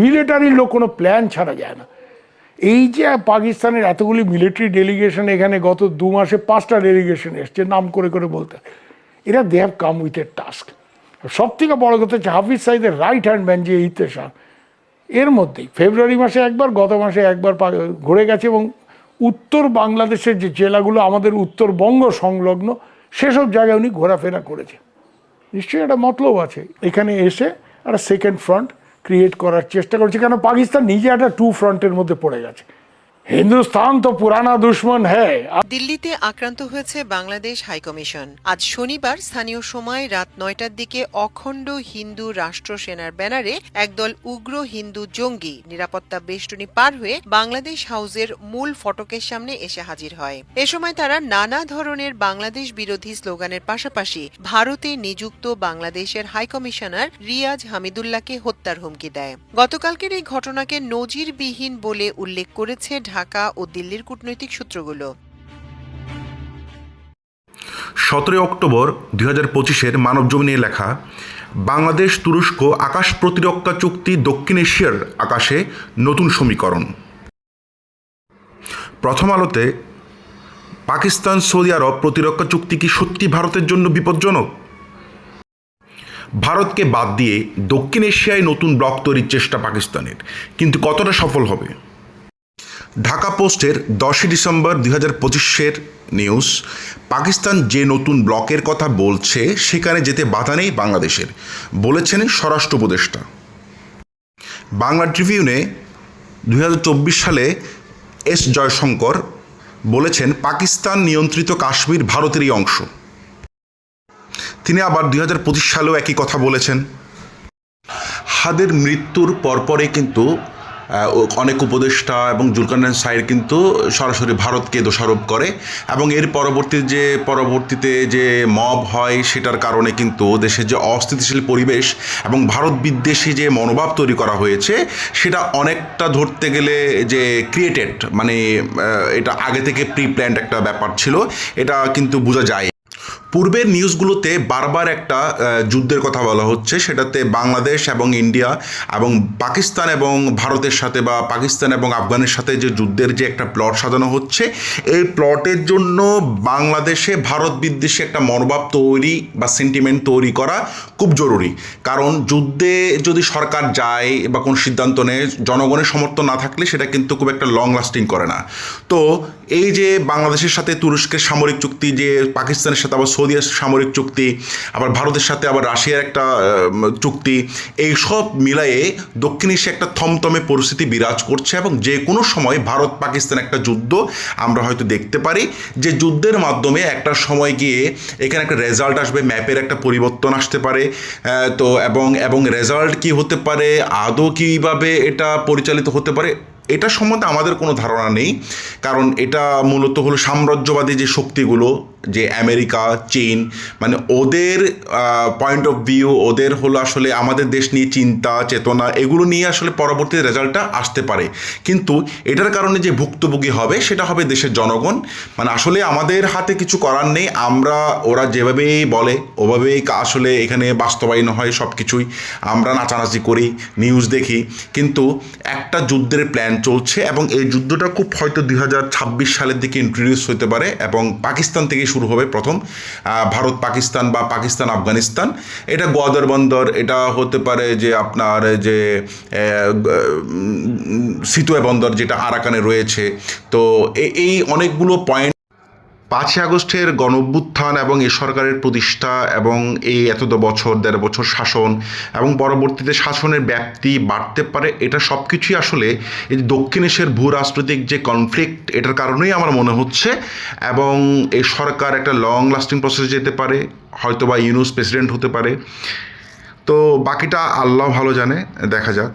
মিলিটারির লোক, কোনো প্ল্যান ছাড়া যায় না। এই যে পাকিস্তানের এতগুলি মিলিটারি ডেলিগেশন এখানে গত দু মাসে পাঁচটা ডেলিগেশন এসছে, নাম করে করে বলতে। এরা they have come with a task সব থেকে বড় কথা হচ্ছে, হাফিজ সাইদের রাইট হ্যান্ড ম্যান যে ইতেশান এর মধ্যেই ফেব্রুয়ারি মাসে একবার, গত মাসে একবার ঘুরে গেছে এবং উত্তর বাংলাদেশের যে জেলাগুলো, আমাদের উত্তরবঙ্গ সংলগ্ন, সেসব জায়গায় উনি ঘোরাফেরা করেছে। নিশ্চয়ই একটা মতলব আছে। এখানে এসে একটা সেকেন্ড ফ্রন্ট ক্রিয়েট করার চেষ্টা করছে। কেন? পাকিস্তান নিজে একটা টু ফ্রন্টের মধ্যে পড়ে গেছে। হিন্দুস্তান তো পুরানা দুশ্মন হ্যাঁ দিল্লিতে আক্রান্ত হয়েছে বাংলাদেশ হাইকমিশন। আজ শনিবার স্থানীয় সময় রাত নয়টার দিকে অখণ্ড হিন্দু রাষ্ট্র সেনার ব্যানারে একদল উগ্র হিন্দু জঙ্গি নিরাপত্তা বেষ্টনী পার হয়ে বাংলাদেশ হাউসের মূল ফটকের সামনে এসে হাজির হয়। এ সময় তারা নানা ধরনের বাংলাদেশ বিরোধী স্লোগানের পাশাপাশি ভারতে নিযুক্ত বাংলাদেশের হাইকমিশনার রিয়াজ হামিদুল্লাহকে হত্যার হুমকি দেয়। গতকালকের এই ঘটনাকে নজিরবিহীন বলে উল্লেখ করেছে ঢাকা ও দিল্লির কূটনৈতিক সূত্রগুলো। সতেরোই অক্টোবর দুই হাজার পঁচিশের মানবজমিন নিয়ে লেখা, বাংলাদেশ তুরস্ক আকাশ প্রতিরক্ষা চুক্তি দক্ষিণ এশিয়ার আকাশে নতুন সমীকরণ। প্রথম আলোতে, পাকিস্তান, সৌদি আরব প্রতিরক্ষা চুক্তি কি সত্যি ভারতের জন্য বিপজ্জনক? ভারতকে বাদ দিয়ে দক্ষিণ এশিয়ায় নতুন ব্লক তৈরির চেষ্টা পাকিস্তানের, কিন্তু কতটা সফল হবে? ঢাকা পোস্টের দশই ডিসেম্বর দুই হাজার পঁচিশের নিউজ, পাকিস্তান যে নতুন ব্লকের কথা বলছে সেখানে যেতে বাধা নেই বাংলাদেশের, বলেছেন স্বরাষ্ট্র উপদেষ্টা। বাংলা ট্রিবিউনে দু হাজার চব্বিশ সালে এস জয়শঙ্কর বলেছেন, পাকিস্তান নিয়ন্ত্রিত কাশ্মীর ভারতেরই অংশ। তিনি আবার দুই হাজার পঁচিশ সালেও একই কথা বলেছেন। হাদের মৃত্যুর পরপরে কিন্তু অনেক উপদেষ্টা এবং জুলকারনাইন সাইড কিন্তু সরাসরি ভারতকে দোষারোপ করে এবং এর পরবর্তী যে পরবর্তীতে যে মব হয় সেটার কারণে কিন্তু দেশের যে অস্থিতিশীল পরিবেশ এবং ভারত বিদ্বেষী যে মনোভাব তৈরি করা হয়েছে সেটা অনেকটা ধরতে গেলে যে ক্রিয়েটেড মানে এটা আগে থেকে প্রি প্ল্যান্ড একটা ব্যাপার ছিল। এটা কিন্তু বোঝা যায় পূর্বের নিউজগুলোতে বারবার একটা যুদ্ধের কথা বলা হচ্ছে। সেটাতে বাংলাদেশ এবং ইন্ডিয়া এবং পাকিস্তান এবং ভারতের সাথে বা পাকিস্তান এবং আফগানের সাথে যে যুদ্ধের যে একটা প্লট সাজানো হচ্ছে, এই প্লটের জন্য বাংলাদেশে ভারত বিদ্বেষী একটা মনোভাব তৈরি বা সেন্টিমেন্ট তৈরি করা খুব জরুরি। কারণ যুদ্ধে যদি সরকার যায় বা কোন সিদ্ধান্ত নেয়, জনগণের সমর্থন না থাকলে সেটা কিন্তু খুব একটা লং লাস্টিং করে না। তো এই যে বাংলাদেশের সাথে তুরস্কের সামরিক চুক্তি, যে পাকিস্তানের সাথে আবার সৌদি সামরিক চুক্তি, আবার ভারতের সাথে আবার রাশিয়ার একটা চুক্তি, এই সব মিলায়ে দক্ষিণ এশিয়া একটা থমথমে পরিস্থিতি বিরাজ করছে এবং যে কোনো সময় ভারত পাকিস্তান একটা যুদ্ধ আমরা হয়তো দেখতে পারি, যে যুদ্ধের মাধ্যমে একটা সময় গিয়ে এখানে একটা রেজাল্ট আসবে ম্যাপের একটা পরিবর্তন আসতে পারে তো এবং এবং রেজাল্ট কি হতে পারে, আদৌ কীভাবে এটা পরিচালিত হতে পারে এটা সম্বন্ধে আমাদের কোনো ধারণা নেই, কারণ এটা মূলত হলো সাম্রাজ্যবাদী যে শক্তিগুলো, যে আমেরিকা, চীন মানে ওদের পয়েন্ট অফ ভিউ ওদের হলো আসলে আমাদের দেশ নিয়ে চিন্তা, চেতনা, এগুলো নিয়ে আসলে পরবর্তী রেজাল্টটা আসতে পারে। কিন্তু এটার কারণে যে ভুক্তভোগী হবে, সেটা হবে দেশের জনগণ। মানে আসলে আমাদের হাতে কিছু করার নেই, আমরা, ওরা যেভাবেই বলে, ওভাবেই আসলে এখানে বাস্তবায়ন হয় সব কিছুই আমরা নাচানাচি করি নিউজ দেখি। কিন্তু একটা যুদ্ধের প্ল্যান চলছে এবং এই যুদ্ধটা খুব হয়তো দুই হাজার ছাব্বিশ সালের দিকে ইন্ট্রোডিউস হতে পারে এবং পাকিস্তান থেকে শুরু হবে প্রথম। ভারত, পাকিস্তান বা পাকিস্তান, আফগানিস্তান। এটা গোয়াদর বন্দর, এটা হতে পারে যে আপনার যে সিতুয়া বন্দর যেটা আরাকানে রয়েছে। তো এই অনেকগুলো পয়েন্ট পাঁচই আগস্টের গণ অভ্যুত্থান এবং এ সরকারের প্রতিষ্ঠা এবং এই এতদ বছর, দেড় বছর শাসন এবং পরবর্তীতে শাসনের ব্যাপ্তি বাড়তে পারে, এটা সব কিছুই আসলে এই দক্ষিণ এশিয়ার ভূ রাজনৈতিক যে কনফ্লিক্ট এটার কারণেই আমার মনে হচ্ছে এবং এই সরকার একটা লং লাস্টিং প্রসেসে যেতে পারে হয়তো বা ইউনুস প্রেসিডেন্ট হতে পারে। তো বাকিটা আল্লাহ ভালো জানে, দেখা যাক।